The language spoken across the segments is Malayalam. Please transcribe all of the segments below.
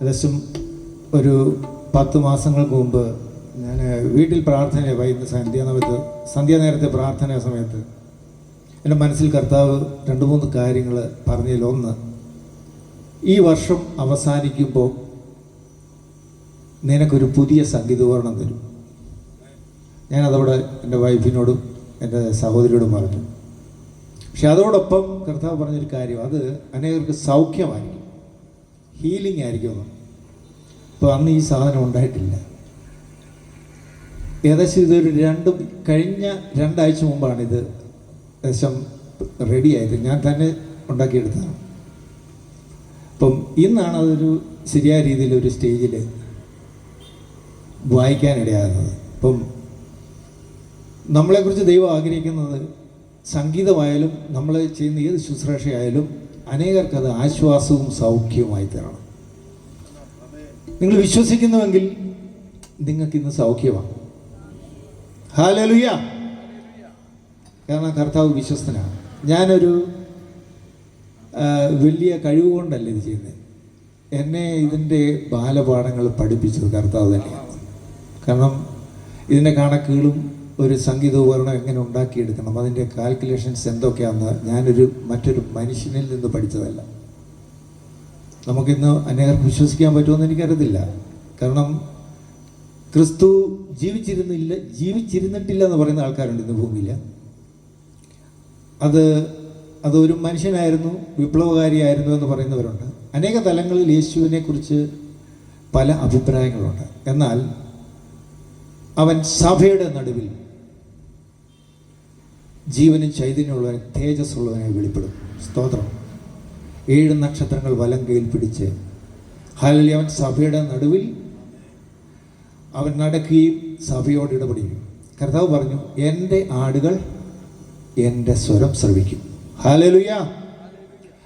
ഏകദേശം ഒരു പത്ത് മാസങ്ങൾക്ക് മുമ്പ് ഞാൻ വീട്ടിൽ പ്രാർത്ഥന വൈകുന്ന സന്ധ്യാനമയത്ത് സന്ധ്യാ നേരത്തെ പ്രാർത്ഥന സമയത്ത് എന്റെ മനസ്സിൽ കർത്താവ് രണ്ട് മൂന്ന് കാര്യങ്ങൾ പറഞ്ഞതിൽ ഒന്ന് ഈ വർഷം അവസാനിക്കുമ്പോൾ നിനക്കൊരു പുതിയ സംഗീതോപകരണം തരും. ഞാനതവിടെ എന്റെ വൈഫിനോടും എന്റെ സഹോദരിയോടും പറഞ്ഞു. പക്ഷെ അതോടൊപ്പം കർത്താവ് പറഞ്ഞൊരു കാര്യം. അത് അനേകർക്ക് സൗഖ്യമായിരിക്കും. ഹീലിംഗ് ആയിരിക്കും എന്ന്. അപ്പോൾ അന്ന് ഈ സാധനം ഉണ്ടായിട്ടില്ല. ഏകദേശം ഇതൊരു രണ്ട് കഴിഞ്ഞ രണ്ടാഴ്ച മുമ്പാണ് ഇത് ഏകദേശം റെഡി ആയത്. ഞാൻ തന്നെ ഉണ്ടാക്കിയെടുത്തതാണ്. അപ്പം ഇന്നാണ് അതൊരു ശരിയായ രീതിയിൽ ഒരു സ്റ്റേജിൽ വായിക്കാനിടയാകുന്നത്. അപ്പം നമ്മളെക്കുറിച്ച് ദൈവം ആഗ്രഹിക്കുന്നത് സംഗീതമായാലും നമ്മൾ ചെയ്യുന്ന ഏത് ശുശ്രൂഷയായാലും അനേകർക്ക് അത് ആശ്വാസവും സൗഖ്യവുമായി തരണം. നിങ്ങൾ വിശ്വസിക്കുന്നുവെങ്കിൽ നിങ്ങൾക്ക് ഇന്ന് സൗഖ്യമാണ്. ഹാലലുയ കാരണം കർത്താവ് വിശ്വസ്തനാണ്. ഞാനൊരു വലിയ കഴിവ് കൊണ്ടല്ല ഇത് ചെയ്യുന്നത്. എന്നെ ഇതിന്റെ ബാലപാഠങ്ങൾ പഠിപ്പിച്ചത് കർത്താവ് തന്നെയാണ്. കാരണം ഇതിന്റെ കണക്കുകളും ഒരു സംഗീതോപകരണം എങ്ങനെ ഉണ്ടാക്കിയെടുക്കണം അതിന്റെ കാൽക്കുലേഷൻസ് എന്തൊക്കെയാണെന്ന് ഞാനൊരു മറ്റൊരു മനുഷ്യനിൽ നിന്ന് പഠിച്ചതല്ല. നമുക്കിന്ന് അനേകർക്ക് വിശ്വസിക്കാൻ പറ്റുമെന്ന് എനിക്കറിയത്തില്ല. കാരണം ക്രിസ്തു ജീവിച്ചിരുന്നില്ല ജീവിച്ചിരുന്നിട്ടില്ല എന്ന് പറയുന്ന ആൾക്കാരുണ്ട് ഇന്ന് ഭൂമിയിൽ. അത് അതൊരു മനുഷ്യനായിരുന്നു വിപ്ലവകാരിയായിരുന്നു എന്ന് പറയുന്നവരുണ്ട്. അനേക തലങ്ങളിൽ യേശുവിനെ കുറിച്ച് പല അഭിപ്രായങ്ങളുണ്ട്. എന്നാൽ അവൻ സഭയുടെ നടുവിൽ ജീവനും ചൈതന്യമുള്ളവൻ തേജസ്സുള്ളവനായി വെളിപ്പെടും. സ്തോത്രം. ഏഴ് നക്ഷത്രങ്ങൾ വലം കയ്യിൽ പിടിച്ച്. ഹാലലി അവൻ സഭയുടെ നടുവിൽ അവൻ നടക്കുകയും സഭയോട് ഇടപെടുകയും. കർത്താവ് പറഞ്ഞു എന്റെ ആടുകൾ എന്റെ സ്വരം ശ്രവിക്കും. ഹാലലുയ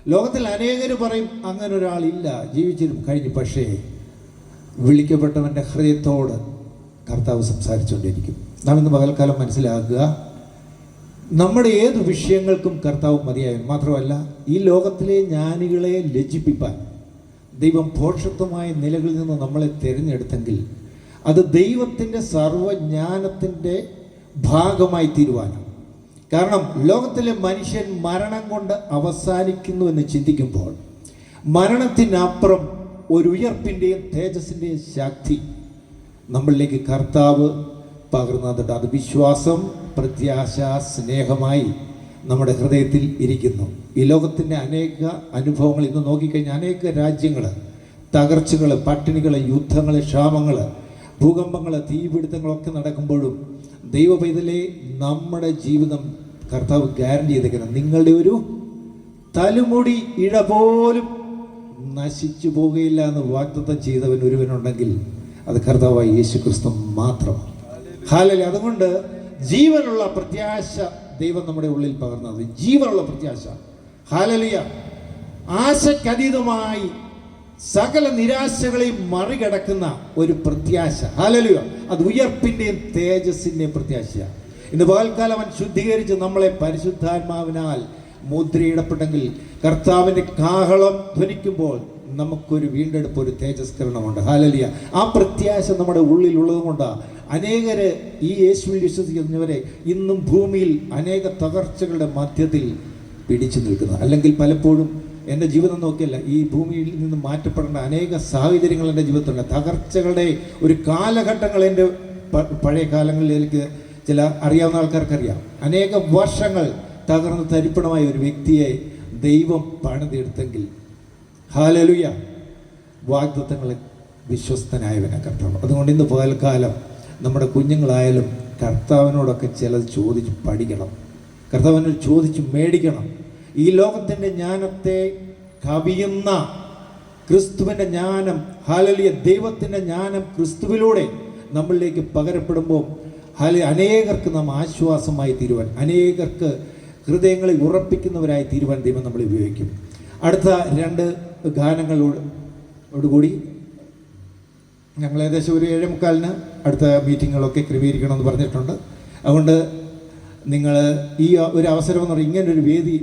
ലോകത്തിൽ അനേകർ പറയും അങ്ങനെ ഒരാളില്ല ജീവിച്ചിരും കഴിഞ്ഞു. പക്ഷേ വിളിക്കപ്പെട്ടവന്റെ ഹൃദയത്തോട് കർത്താവ് സംസാരിച്ചുകൊണ്ടിരിക്കും. നാം ഇന്ന് പകൽക്കാലം മനസ്സിലാക്കുക നമ്മുടെ ഏത് വിഷയങ്ങൾക്കും കർത്താവ് മതിയായും മാത്രമല്ല ഈ ലോകത്തിലെ ജ്ഞാനികളെ ലജ്ജിപ്പിപ്പാൻ ദൈവം ഭോഷത്വമായ നിലകളിൽ നിന്ന് നമ്മളെ തിരഞ്ഞെടുത്തെങ്കിൽ അത് ദൈവത്തിന്റെ സർവജ്ഞാനത്തിന്റെ ഭാഗമായി തീരുവാനാണ്. കാരണം ലോകത്തിലെ മനുഷ്യൻ മരണം കൊണ്ട് അവസാനിക്കുന്നു എന്ന് ചിന്തിക്കുമ്പോൾ മരണത്തിനപ്പുറം ഒരു ഉയർപ്പിന്റെയും തേജസ്സിന്റെയും ശക്തി നമ്മളിലേക്ക് കർത്താവ് പകർന്നിട്ട് അത് വിശ്വാസം പ്രത്യാശ സ്നേഹമായി നമ്മുടെ ഹൃദയത്തിൽ ഇരിക്കുന്നു. ഈ ലോകത്തിന്റെ അനേക അനുഭവങ്ങൾ ഇന്ന് നോക്കിക്കഴിഞ്ഞാൽ അനേക രാജ്യങ്ങൾ തകർച്ചകൾ പട്ടിണികൾ യുദ്ധങ്ങൾ ക്ഷാമങ്ങൾ ഭൂകമ്പങ്ങൾ തീപിടുത്തങ്ങളൊക്കെ നടക്കുമ്പോഴും ദൈവ പൈതലെ നമ്മുടെ ജീവിതം കർത്താവ് ഗ്യാരണ്ടി ചെയ്തേക്കണം. നിങ്ങളുടെ ഒരു തലമുടി ഇഴ പോലും നശിച്ചു പോകുകയില്ല എന്ന് വാഗ്ദത്തം ചെയ്തവൻ ഒരുവനുണ്ടെങ്കിൽ അത് കർത്താവായ യേശു ക്രിസ്തു മാത്രമാണ് അതുകൊണ്ട് ജീവനുള്ള പ്രത്യാശ ദൈവം നമ്മുടെ ഉള്ളിൽ പകർന്നത്. ജീവനുള്ള പ്രത്യാശ. ഹാലലിയ. ആശക്കതീതമായി സകല നിരാശകളെയും മറികടക്കുന്ന ഒരു പ്രത്യാശ. ഹാലലിയ. അത് ഉയർപ്പിന്റെയും തേജസ്സിന്റെയും പ്രത്യാശയാണ്. ഇന്ന് പകൽക്കാലം അവൻ ശുദ്ധീകരിച്ച് നമ്മളെ പരിശുദ്ധാത്മാവിനാൽ മുദ്രയിടപ്പെട്ടെങ്കിൽ കർത്താവിന്റെ കാഹളം ധ്വനിക്കുമ്പോൾ നമുക്കൊരു വീണ്ടെടുപ്പ് ഒരു തേജസ്കരണമുണ്ട്. ഹാലലിയ ആ പ്രത്യാശ നമ്മുടെ ഉള്ളിൽ കൊണ്ടാണ് അനേകര് ഈ യേശുവിൽ വിശ്വസിക്കുന്നവരെ ഇന്നും ഭൂമിയിൽ അനേക തകർച്ചകളുടെ മധ്യത്തിൽ പിടിച്ചു നിൽക്കുന്നത് അല്ലെങ്കിൽ പലപ്പോഴും എന്റെ ജീവിതം നോക്കിയല്ല ഈ ഭൂമിയിൽ നിന്ന് മാറ്റപ്പെടേണ്ട അനേക സാഹചര്യങ്ങൾ എന്റെ ജീവിതത്തിലുണ്ട്. തകർച്ചകളുടെ ഒരു കാലഘട്ടങ്ങൾ എന്റെ പഴയ കാലങ്ങളിൽ എനിക്ക് ചില അറിയാവുന്ന ആൾക്കാർക്കറിയാം. അനേക വർഷങ്ങൾ തകർന്ന് തരിപ്പണമായ ഒരു വ്യക്തിയെ ദൈവം പണിതെടുത്തെങ്കിൽ ഹാലലുയ. വാഗ്ദത്തങ്ങളെ വിശ്വസ്തനായവനെ കർത്താവ്. അതുകൊണ്ട് ഇന്ന് പകൽക്കാലം നമ്മുടെ കുഞ്ഞുങ്ങളായാലും കർത്താവിനോടൊക്കെ ചിലത് ചോദിച്ച് പഠിക്കണം. കർത്താവിനോട് ചോദിച്ച് മേടിക്കണം. ഈ ലോകത്തിന്റെ ജ്ഞാനത്തെ കവിയുന്ന ക്രിസ്തുവിന്റെ ജ്ഞാനം ഹാലലിയ ദൈവത്തിന്റെ ജ്ഞാനം ക്രിസ്തുവിലൂടെ നമ്മളിലേക്ക് പകരപ്പെടുമ്പോൾ ഹാല അനേകർക്ക് നാം ആശ്വാസമായി തീരുവാൻ അനേകർക്ക് ഹൃദയങ്ങളെ ഉറപ്പിക്കുന്നവരായി തീരുവാൻ ദൈവം നമ്മൾ ഉപയോഗിക്കും. അടുത്ത രണ്ട് ഗാനങ്ങളോടുകൂടി ഞങ്ങൾ ഏകദേശം ഒരു ഏഴേ മുക്കാലിന് അടുത്ത മീറ്റിങ്ങുകളൊക്കെ ക്രമീകരിക്കണമെന്ന് പറഞ്ഞിട്ടുണ്ട്. അതുകൊണ്ട് നിങ്ങൾ ഈ ഒരു അവസരം എന്ന് പറഞ്ഞാൽ ഇങ്ങനൊരു വേദി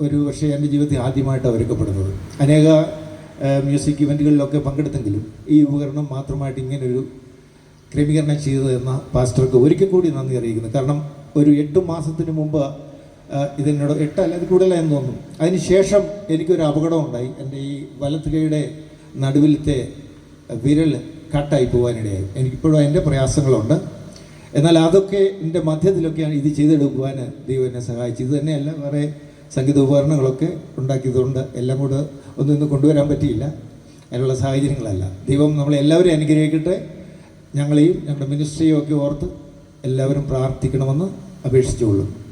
ഒരു പക്ഷേ എന്റെ ജീവിതത്തിൽ ആദ്യമായിട്ടാണ് ഒരുക്കപ്പെടുന്നത്. അനേക മ്യൂസിക് ഇവന്റുകളിലൊക്കെ പങ്കെടുത്തെങ്കിലും ഈ ഉപകരണം മാത്രമായിട്ട് ഇങ്ങനൊരു ക്രമീകരണം ചെയ്തതെന്ന പാസ്റ്റർക്ക് ഒരിക്കൽ കൂടി നന്ദി അറിയിക്കുന്നു. കാരണം ഒരു എട്ട് മാസത്തിന് മുമ്പ് ഇതിനോട് എട്ട് അല്ലെങ്കിൽ കൂടുതലായെന്ന് തോന്നുന്നു. അതിനുശേഷം എനിക്കൊരു അപകടം ഉണ്ടായി. എന്റെ ഈ വലത്ത് കൈയുടെ നടുവിലത്തെ വിരൽ കട്ടായി പോകാനിടയായി. എനിക്കിപ്പോഴും അതിന്റെ പ്രയാസങ്ങളുണ്ട്. എന്നാൽ അതൊക്കെ എന്റെ മധ്യത്തിലൊക്കെയാണ് ഇത് ചെയ്തെടുക്കുവാൻ ദൈവം എന്നെ സഹായിച്ചു ഇത് തന്നെയല്ല വേറെ സംഗീത ഉപകരണങ്ങളൊക്കെ ഉണ്ടാക്കിയതുകൊണ്ട് എല്ലാം കൂടെ ഒന്നും ഇന്ന് കൊണ്ടുവരാൻ പറ്റിയില്ല. അതിനുള്ള സാഹചര്യങ്ങളല്ല. ദൈവം നമ്മളെ എല്ലാവരെയും അനുഗ്രഹിക്കട്ടെ. ഞങ്ങളെയും ഞങ്ങളുടെ മിനിസ്ട്രിയും ഒക്കെ ഓർത്ത് എല്ലാവരും പ്രാർത്ഥിക്കണമെന്ന് അപേക്ഷിച്ചുകൊള്ളുന്നു.